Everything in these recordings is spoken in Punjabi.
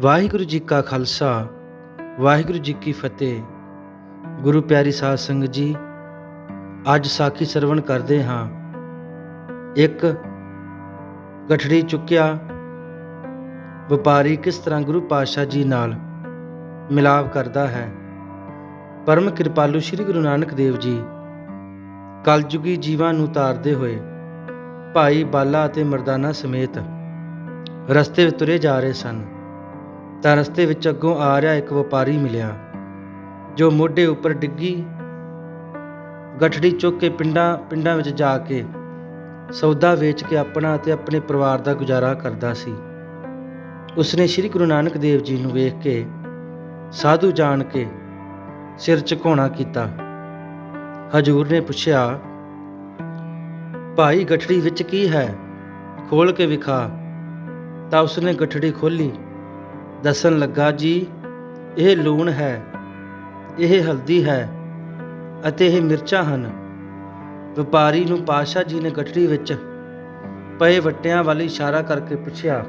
ਵਾਹਿਗੁਰੂ ਜੀ ਕਾ ਖਾਲਸਾ, ਵਾਹਿਗੁਰੂ ਜੀ ਕੀ ਫਤਿਹ। ਗੁਰੂ ਪਿਆਰੀ ਸਾਧ ਸੰਗਤ ਜੀ, ਅੱਜ ਸਾਖੀ ਸਰਵਣ ਕਰਦੇ ਹਾਂ। ਇੱਕ ਗਠੜੀ ਚੁੱਕਿਆ, ਵਪਾਰੀ ਕਿਸ ਤਰ੍ਹਾਂ ਗੁਰੂ ਪਾਤਸ਼ਾਹ ਜੀ ਨਾਲ ਮਿਲਾਪ ਕਰਦਾ ਹੈ? ਪਰਮ ਕਿਰਪਾਲੂ ਸ੍ਰੀ ਗੁਰੂ ਨਾਨਕ ਦੇਵ ਜੀ, ਕਲਯੁਗੀ ਜੀਵਾਂ ਨੂੰ ਤਾਰਦੇ ਹੋਏ ਭਾਈ ਬਾਲਾ ਅਤੇ ਮਰਦਾਨਾ ਸਮੇਤ ਰਸਤੇ ਤੁਰੇ ਜਾ ਰਹੇ ਸਨ। ਤਾਂ ਰਸਤੇ ਵਿੱਚ ਅੱਗੋਂ ਆ ਰਿਹਾ ਇੱਕ ਵਪਾਰੀ ਮਿਲਿਆ, ਜੋ ਮੋਢੇ ਉੱਪਰ ਡਿੱਗੀ, ਗਠੜੀ ਚੁੱਕ ਕੇ ਪਿੰਡਾਂ ਪਿੰਡਾਂ ਵਿੱਚ ਜਾ ਕੇ ਸੌਦਾ ਵੇਚ ਕੇ ਆਪਣਾ ਅਤੇ ਆਪਣੇ ਪਰਿਵਾਰ ਦਾ ਗੁਜ਼ਾਰਾ ਕਰਦਾ ਸੀ। ਉਸਨੇ ਸ੍ਰੀ ਗੁਰੂ ਨਾਨਕ ਦੇਵ ਜੀ ਨੂੰ ਵੇਖ ਕੇ ਸਾਧੂ ਜਾਣ ਕੇ ਸਿਰ ਝੁਕਾਉਣਾ ਕੀਤਾ। ਹਜੂਰ ਨੇ ਪੁੱਛਿਆ, ਭਾਈ, ਗਠੜੀ ਵਿੱਚ ਕੀ ਹੈ? ਖੋਲ ਕੇ ਵਿਖਾ। ਤਾਂ ਉਸਨੇ ਗਠੜੀ ਖੋਲੀ ਦੱਸਣ ਲੱਗਾ ਜੀ, ਇਹ ਲੂਣ ਹੈ, ਇਹ ਹਲਦੀ ਹੈ ਅਤੇ ਇਹ ਮਿਰਚਾਂ ਹਨ। ਵਪਾਰੀ ਨੂੰ ਪਾਸ਼ਾ ਜੀ ਨੇ ਗਠੜੀ ਵਿੱਚ ਪਏ ਵਟਿਆਂ ਵੱਲ ਇਸ਼ਾਰਾ ਕਰਕੇ ਪੁੱਛਿਆ,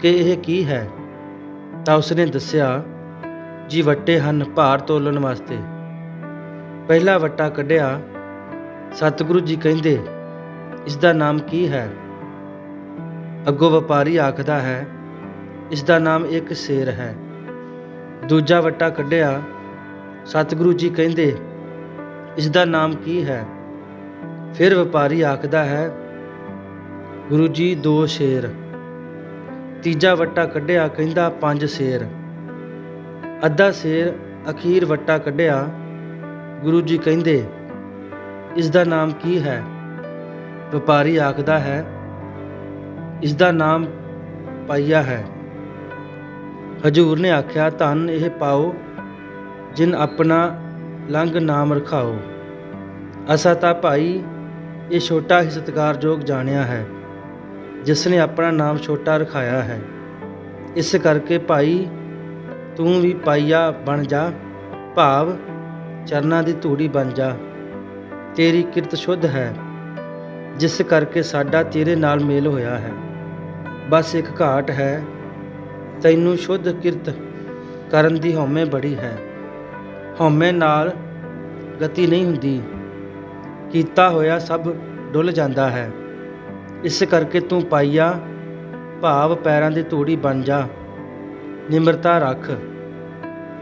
ਕਿ ਇਹ ਕੀ ਹੈ? ਤਾਂ ਉਸਨੇ ਦੱਸਿਆ, ਜੀ ਵੱਟੇ ਹਨ ਭਾਰ ਤੋਲਣ ਵਾਸਤੇ। ਪਹਿਲਾ ਵੱਟਾ ਕੱਢਿਆ, ਸਤਿਗੁਰੂ ਜੀ ਕਹਿੰਦੇ ਇਸ ਦਾ ਨਾਮ ਕੀ ਹੈ ਅੱਗੋਂ ਵਪਾਰੀ ਆਖਦਾ ਹੈ ਇਸ ਦਾ ਨਾਮ ਇੱਕ ਸ਼ੇਰ ਹੈ। ਦੂਜਾ ਵਟਾ ਕੱਢਿਆ। ਸਤਿਗੁਰੂ ਜੀ ਕਹਿੰਦੇ ਇਸ ਦਾ ਨਾਮ ਕੀ ਹੈ? ਫਿਰ ਵਪਾਰੀ ਆਖਦਾ ਹੈ, ਗੁਰੂ ਜੀ, ਦੋ ਸ਼ੇਰ। ਤੀਜਾ ਵਟਾ ਕੱਢਿਆ, ਕਹਿੰਦਾ, ਪੰਜ ਸ਼ੇਰ। ਅੱਧਾ ਸ਼ੇਰ ਅਖੀਰ ਵਟਾ ਕੱਢਿਆ। ਗੁਰੂ ਜੀ ਕਹਿੰਦੇ ਇਸ ਦਾ ਨਾਮ ਕੀ ਹੈ? ਵਪਾਰੀ ਆਖਦਾ ਹੈ ਇਸ ਦਾ ਨਾਮ ਪਾਈਆ ਹੈ। ਹਜੂਰ ਨੇ ਆਖਿਆ, ਧਨ ਇਹ ਪਾਓ ਜਿਨ ਆਪਣਾ ਲੰਗ ਨਾਮ ਰਖਾਓ। ਅਸਾ ਤਾਂ ਭਾਈ ਇਹ ਛੋਟਾ ਹੀ ਸਤਿਕਾਰਯੋਗ ਜਾਣਿਆ ਹੈ, ਜਿਸ ਨੇ ਆਪਣਾ ਨਾਮ ਛੋਟਾ ਰਖਾਇਆ ਹੈ। ਇਸ ਕਰਕੇ ਭਾਈ, ਤੂੰ ਵੀ ਪਾਈਆ ਬਣ ਜਾ, ਭਾਵ ਚਰਨਾਂ ਦੀ ਧੂੜੀ ਬਣ ਜਾ। ਤੇਰੀ ਕਿਰਤ ਸ਼ੁੱਧ ਹੈ, ਜਿਸ ਕਰਕੇ ਸਾਡਾ ਤੇਰੇ ਨਾਲ ਮੇਲ ਹੋਇਆ ਹੈ। ਬਸ ਇੱਕ ਘਾਟ ਹੈ ਤੈਨੂੰ ਸ਼ੁੱਧ ਕਿਰਤ ਕਰਨ ਦੀ ਹਉਮੈ ਬੜੀ ਹੈ। ਹਉਮੈ ਨਾਲ ਗਤੀ ਨਹੀਂ ਹੁੰਦੀ। ਕੀਤਾ ਹੋਇਆ ਸਭ ਡੁੱਲ ਜਾਂਦਾ ਹੈ। ਇਸ ਕਰਕੇ ਤੂੰ ਪਾਈਆ ਭਾਵ ਪੈਰਾਂ ਦੀ ਧੂੜੀ ਬਣ ਜਾ। ਨਿਮਰਤਾ ਰੱਖ।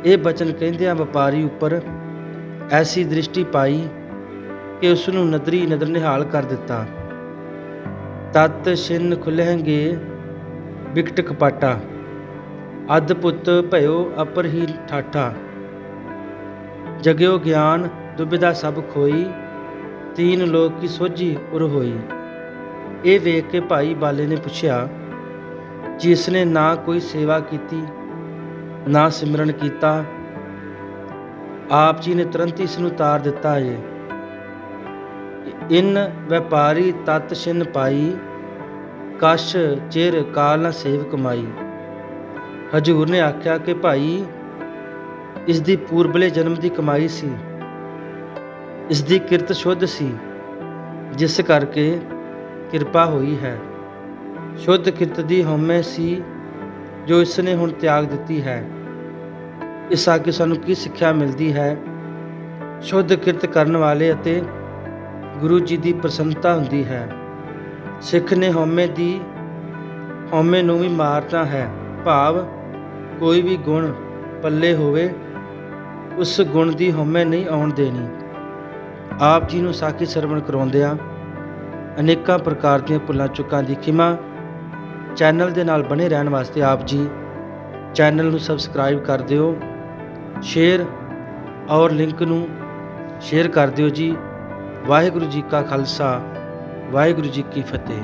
ਇਹ ਬਚਨ ਕਹਿੰਦਿਆਂ ਵਪਾਰੀ ਉੱਪਰ ਐਸੀ ਦ੍ਰਿਸ਼ਟੀ ਪਾਈ ਕਿ ਉਸ ਨੂੰ ਨਦਰੀ ਨਦਰ ਨਿਹਾਲ ਕਰ ਦਿੱਤਾ। ਤਤ ਛਿੰਨ ਖੁੱਲਹਿਗੇ ਵਿਕਟ ਕਪਾਟਾ। ਅਦ ਪੁੱਤ ਭਇਓ ਅਪਰ ਹੀ ਠਾਠਾ। ਜਗਿਓ ਗਿਆਨ, ਦੁਬਿਧਾ ਸਭ ਖੋਈ, ਤੀਨ ਲੋਕ ਕੀ ਸੋਝੀ ਉਰ ਹੋਈ। ਇਹ ਵੇਖ ਕੇ ਭਾਈ ਬਾਲੇ ਨੇ ਪੁੱਛਿਆ, ਜਿਸ ਨੇ ਨਾ ਕੋਈ ਸੇਵਾ ਕੀਤੀ, ਨਾ ਸਿਮਰਨ ਕੀਤਾ, ਆਪ ਜੀ ਨੇ ਤੁਰੰਤ ਇਸ ਨੂੰ ਤਾਰ ਦਿੱਤਾ ਏ। ਇਨ ਵਪਾਰੀ ਤਤ ਛਿਨ ਪਾਈ, ਕਸ਼ ਚਿਰ ਕਾਲ ਨਾ ਸੇਵ ਕਮਾਈ। ਹਜੂਰ ਨੇ ਆਖਿਆ ਕਿ ਭਾਈ ਇਸ ਦੀ ਪੂਰਬਲੇ ਜਨਮ ਦੀ ਕਮਾਈ ਸੀ। ਇਸ ਦੀ ਕਿਰਤ ਸ਼ੁੱਧ ਸੀ, ਜਿਸ ਕਰਕੇ ਕਿਰਪਾ ਹੋਈ ਹੈ। ਸ਼ੁੱਧ ਕਿਰਤ ਦੀ ਹਉਮੈ ਸੀ, ਜੋ ਇਸ ਨੇ ਹੁਣ ਤਿਆਗ ਦਿੱਤੀ ਹੈ। ਇਸ ਆ ਕੇ ਸਾਨੂੰ ਕੀ ਸਿੱਖਿਆ ਮਿਲਦੀ ਹੈ? ਸ਼ੁੱਧ ਕਿਰਤ ਕਰਨ ਵਾਲੇ ਅਤੇ ਗੁਰੂ ਜੀ ਦੀ ਪ੍ਰਸੰਨਤਾ ਹੁੰਦੀ ਹੈ। ਸਿੱਖ ਨੇ ਹਉਮੈ ਦੀ, ਹਉਮੈ ਨੂੰ ਵੀ ਮਾਰਨਾ ਹੈ। ਭਾਵ ਕੋਈ ਵੀ ਗੁਣ ਪੱਲੇ ਹੋਵੇ, ਉਸ ਗੁਣ ਦੀ ਹਉਮੈ ਨਹੀਂ ਆਉਣ ਦੇਣੀ। ਆਪ ਜੀ ਨੂੰ ਸਾਖੀ ਸਰਵਣ ਕਰਾਉਂਦਿਆਂ ਅਨੇਕਾਂ ਪ੍ਰਕਾਰ ਦੀਆਂ ਭੁੱਲਾਂ ਚੁੱਕਾਂ ਦੀ ਖਿਮਾ ਚੈਨਲ ਦੇ ਨਾਲ ਬਣੇ ਰਹਿਣ ਵਾਸਤੇ ਆਪ ਜੀ ਚੈਨਲ ਨੂੰ ਸਬਸਕ੍ਰਾਈਬ ਕਰ ਦਿਓ, ਸ਼ੇਅਰ ਔਰ ਲਿੰਕ ਨੂੰ ਸ਼ੇਅਰ ਕਰ ਦਿਓ ਜੀ। ਵਾਹਿਗੁਰੂ ਜੀ ਕਾ ਖਾਲਸਾ, ਵਾਹਿਗੁਰੂ ਜੀ ਕੀ ਫਤਿਹ।